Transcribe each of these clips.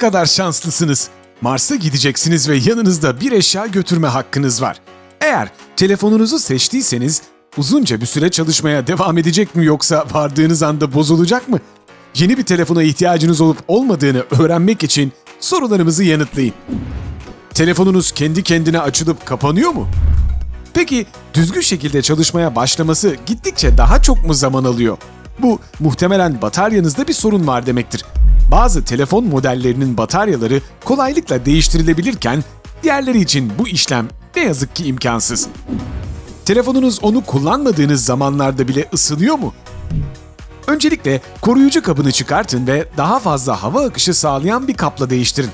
kadar şanslısınız. Mars'a gideceksiniz ve yanınızda bir eşya götürme hakkınız var. Eğer telefonunuzu seçtiyseniz uzunca bir süre çalışmaya devam edecek mi yoksa vardığınız anda bozulacak mı? Yeni bir telefona ihtiyacınız olup olmadığını öğrenmek için sorularımızı yanıtlayın. Telefonunuz kendi kendine açılıp kapanıyor mu? Peki düzgün şekilde çalışmaya başlaması gittikçe daha çok mu zaman alıyor? Bu muhtemelen bataryanızda bir sorun var demektir. Bazı telefon modellerinin bataryaları kolaylıkla değiştirilebilirken diğerleri için bu işlem ne yazık ki imkansız. Telefonunuz onu kullanmadığınız zamanlarda bile ısınıyor mu? Öncelikle koruyucu kabını çıkartın ve daha fazla hava akışı sağlayan bir kapla değiştirin.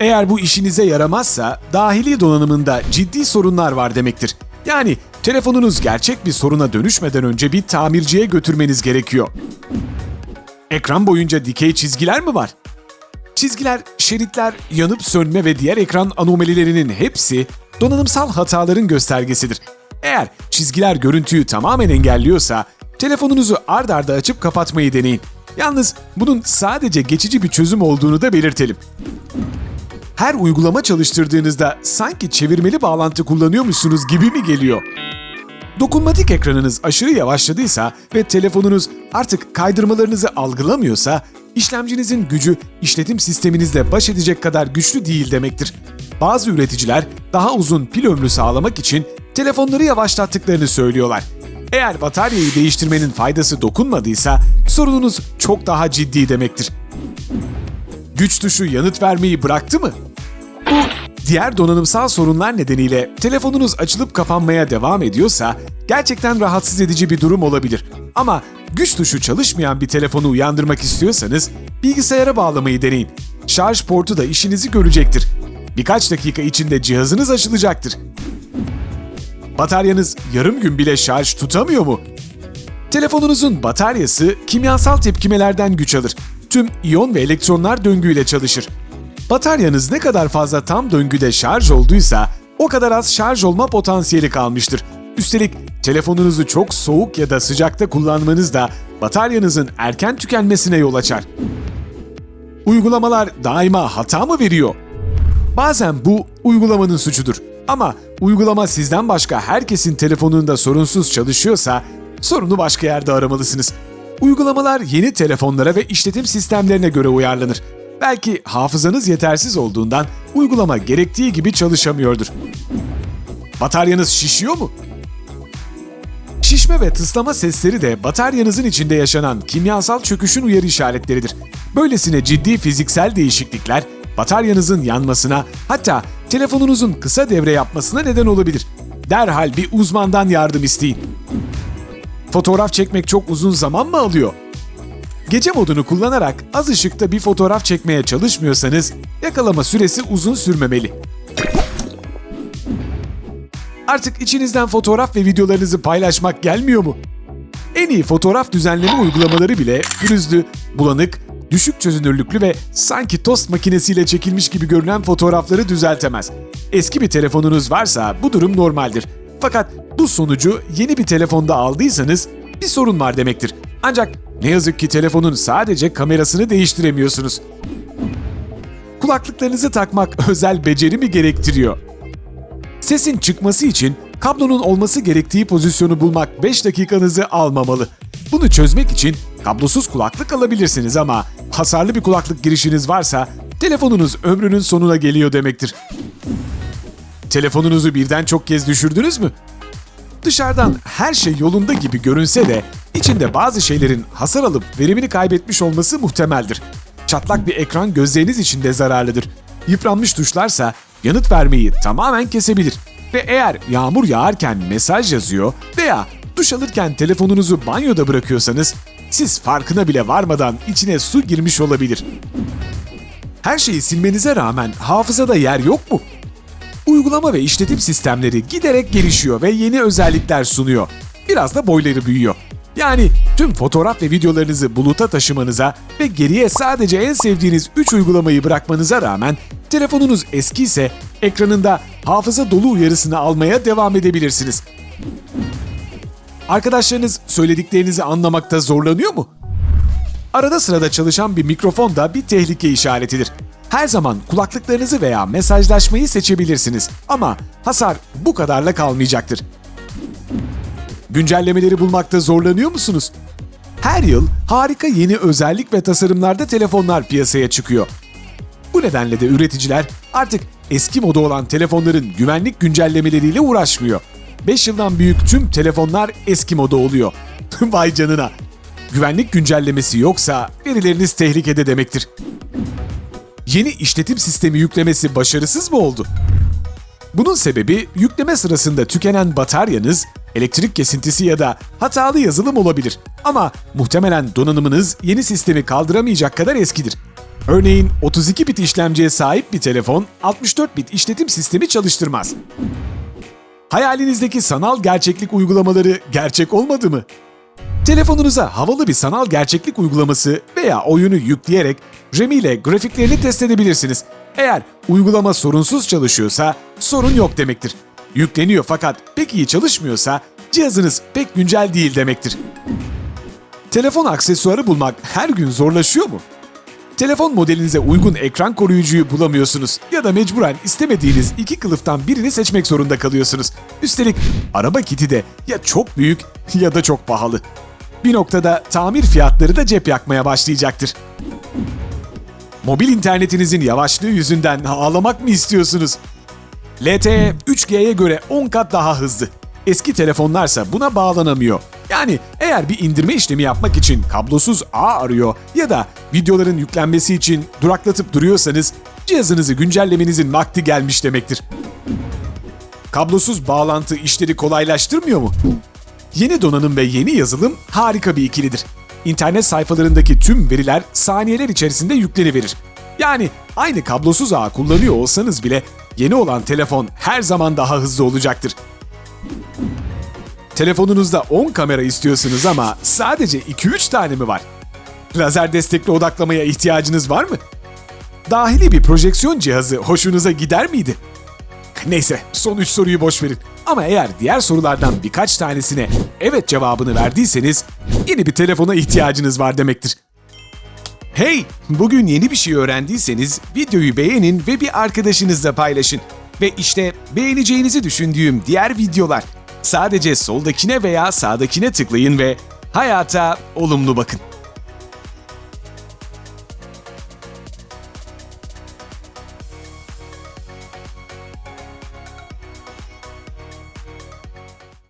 Eğer bu işinize yaramazsa dahili donanımında ciddi sorunlar var demektir. Yani telefonunuz gerçek bir soruna dönüşmeden önce bir tamirciye götürmeniz gerekiyor. Ekran boyunca dikey çizgiler mi var? Çizgiler, şeritler, yanıp sönme ve diğer ekran anomalilerinin hepsi donanımsal hataların göstergesidir. Eğer çizgiler görüntüyü tamamen engelliyorsa telefonunuzu ard arda açıp kapatmayı deneyin. Yalnız bunun sadece geçici bir çözüm olduğunu da belirtelim. Her uygulama çalıştırdığınızda sanki çevirmeli bağlantı kullanıyormuşsunuz gibi mi geliyor? Dokunmatik ekranınız aşırı yavaşladıysa ve telefonunuz artık kaydırmalarınızı algılamıyorsa, işlemcinizin gücü işletim sisteminizle baş edecek kadar güçlü değil demektir. Bazı üreticiler daha uzun pil ömrü sağlamak için telefonları yavaşlattıklarını söylüyorlar. Eğer bataryayı değiştirmenin faydası dokunmadıysa sorununuz çok daha ciddi demektir. Güç tuşu yanıt vermeyi bıraktı mı? Diğer donanımsal sorunlar nedeniyle telefonunuz açılıp kapanmaya devam ediyorsa gerçekten rahatsız edici bir durum olabilir. Ama güç tuşu çalışmayan bir telefonu uyandırmak istiyorsanız bilgisayara bağlamayı deneyin. Şarj portu da işinizi görecektir. Birkaç dakika içinde cihazınız açılacaktır. Bataryanız yarım gün bile şarj tutamıyor mu? Telefonunuzun bataryası kimyasal tepkimelerden güç alır. Tüm iyon ve elektronlar döngüyle çalışır. Bataryanız ne kadar fazla tam döngüde şarj olduysa o kadar az şarj olma potansiyeli kalmıştır. Üstelik telefonunuzu çok soğuk ya da sıcakta kullanmanız da bataryanızın erken tükenmesine yol açar. Uygulamalar daima hata mı veriyor? Bazen bu uygulamanın suçudur. Ama uygulama sizden başka herkesin telefonunda sorunsuz çalışıyorsa sorunu başka yerde aramalısınız. Uygulamalar yeni telefonlara ve işletim sistemlerine göre uyarlanır. Belki hafızanız yetersiz olduğundan uygulama gerektiği gibi çalışamıyordur. Bataryanız şişiyor mu? Şişme ve tıslama sesleri de bataryanızın içinde yaşanan kimyasal çöküşün uyarı işaretleridir. Böylesine ciddi fiziksel değişiklikler bataryanızın yanmasına hatta telefonunuzun kısa devre yapmasına neden olabilir. Derhal bir uzmandan yardım isteyin. Fotoğraf çekmek çok uzun zaman mı alıyor? Gece modunu kullanarak az ışıkta bir fotoğraf çekmeye çalışmıyorsanız yakalama süresi uzun sürmemeli. Artık içinizden fotoğraf ve videolarınızı paylaşmak gelmiyor mu? En iyi fotoğraf düzenleme uygulamaları bile pürüzlü, bulanık, düşük çözünürlüklü ve sanki tost makinesiyle çekilmiş gibi görünen fotoğrafları düzeltemez. Eski bir telefonunuz varsa bu durum normaldir. Fakat bu sonucu yeni bir telefonda aldıysanız bir sorun var demektir. Ancak ne yazık ki telefonun sadece kamerasını değiştiremiyorsunuz. Kulaklıklarınızı takmak özel beceri mi gerektiriyor? Sesin çıkması için kablonun olması gerektiği pozisyonu bulmak 5 dakikanızı almamalı. Bunu çözmek için kablosuz kulaklık alabilirsiniz ama hasarlı bir kulaklık girişiniz varsa telefonunuz ömrünün sonuna geliyor demektir. Telefonunuzu birden çok kez düşürdünüz mü? Dışarıdan her şey yolunda gibi görünse de içinde bazı şeylerin hasar alıp verimini kaybetmiş olması muhtemeldir. Çatlak bir ekran gözleriniz için de zararlıdır. Yıpranmış tuşlarsa yanıt vermeyi tamamen kesebilir. Ve eğer yağmur yağarken mesaj yazıyor veya duş alırken telefonunuzu banyoda bırakıyorsanız siz farkına bile varmadan içine su girmiş olabilir. Her şeyi silmenize rağmen hafızada yer yok mu? Uygulama ve işletim sistemleri giderek gelişiyor ve yeni özellikler sunuyor. Biraz da boyları büyüyor. Yani tüm fotoğraf ve videolarınızı buluta taşımanıza ve geriye sadece en sevdiğiniz 3 uygulamayı bırakmanıza rağmen telefonunuz eski ise ekranında hafıza dolu uyarısını almaya devam edebilirsiniz. Arkadaşlarınız söylediklerinizi anlamakta zorlanıyor mu? Arada sırada çalışan bir mikrofon da bir tehlike işaretidir. Her zaman kulaklıklarınızı veya mesajlaşmayı seçebilirsiniz ama hasar bu kadarla kalmayacaktır. Güncellemeleri bulmakta zorlanıyor musunuz? Her yıl harika yeni özellik ve tasarımlarda telefonlar piyasaya çıkıyor. Bu nedenle de üreticiler artık eski moda olan telefonların güvenlik güncellemeleriyle uğraşmıyor. 5 yıldan büyük tüm telefonlar eski moda oluyor. Vay canına. Güvenlik güncellemesi yoksa verileriniz tehlikede demektir. Yeni işletim sistemi yüklemesi başarısız mı oldu? Bunun sebebi yükleme sırasında tükenen bataryanız, elektrik kesintisi ya da hatalı yazılım olabilir. Ama muhtemelen donanımınız yeni sistemi kaldıramayacak kadar eskidir. Örneğin 32 bit işlemciye sahip bir telefon 64 bit işletim sistemi çalıştırmaz. Hayalinizdeki sanal gerçeklik uygulamaları gerçek olmadı mı? Telefonunuza havalı bir sanal gerçeklik uygulaması veya oyunu yükleyerek RAM'i ile grafiklerini test edebilirsiniz. Eğer uygulama sorunsuz çalışıyorsa sorun yok demektir. Yükleniyor fakat pek iyi çalışmıyorsa cihazınız pek güncel değil demektir. Telefon aksesuarı bulmak her gün zorlaşıyor mu? Telefon modelinize uygun ekran koruyucuyu bulamıyorsunuz ya da mecburen istemediğiniz iki kılıftan birini seçmek zorunda kalıyorsunuz. Üstelik araba kiti de ya çok büyük ya da çok pahalı. Bir noktada tamir fiyatları da cep yakmaya başlayacaktır. Mobil internetinizin yavaşlığı yüzünden ağlamak mı istiyorsunuz? LTE 3G'ye göre 10 kat daha hızlı. Eski telefonlarsa buna bağlanamıyor. Yani eğer bir indirme işlemi yapmak için kablosuz ağ arıyor ya da videoların yüklenmesi için duraklatıp duruyorsanız cihazınızı güncellemenizin vakti gelmiş demektir. Kablosuz bağlantı işleri kolaylaştırmıyor mu? Yeni donanım ve yeni yazılım harika bir ikilidir. İnternet sayfalarındaki tüm veriler saniyeler içerisinde yükleniverir. Yani aynı kablosuz ağ kullanıyor olsanız bile yeni olan telefon her zaman daha hızlı olacaktır. Telefonunuzda 10 kamera istiyorsunuz ama sadece 2-3 tane mi var? Lazer destekli odaklamaya ihtiyacınız var mı? Dahili bir projeksiyon cihazı hoşunuza gider miydi? Neyse son 3 soruyu boş verin. Ama eğer diğer sorulardan birkaç tanesine evet cevabını verdiyseniz yeni bir telefona ihtiyacınız var demektir. Hey! Bugün yeni bir şey öğrendiyseniz videoyu beğenin ve bir arkadaşınızla paylaşın. Ve işte beğeneceğinizi düşündüğüm diğer videolar. Sadece soldakine veya sağdakine tıklayın ve hayata olumlu bakın.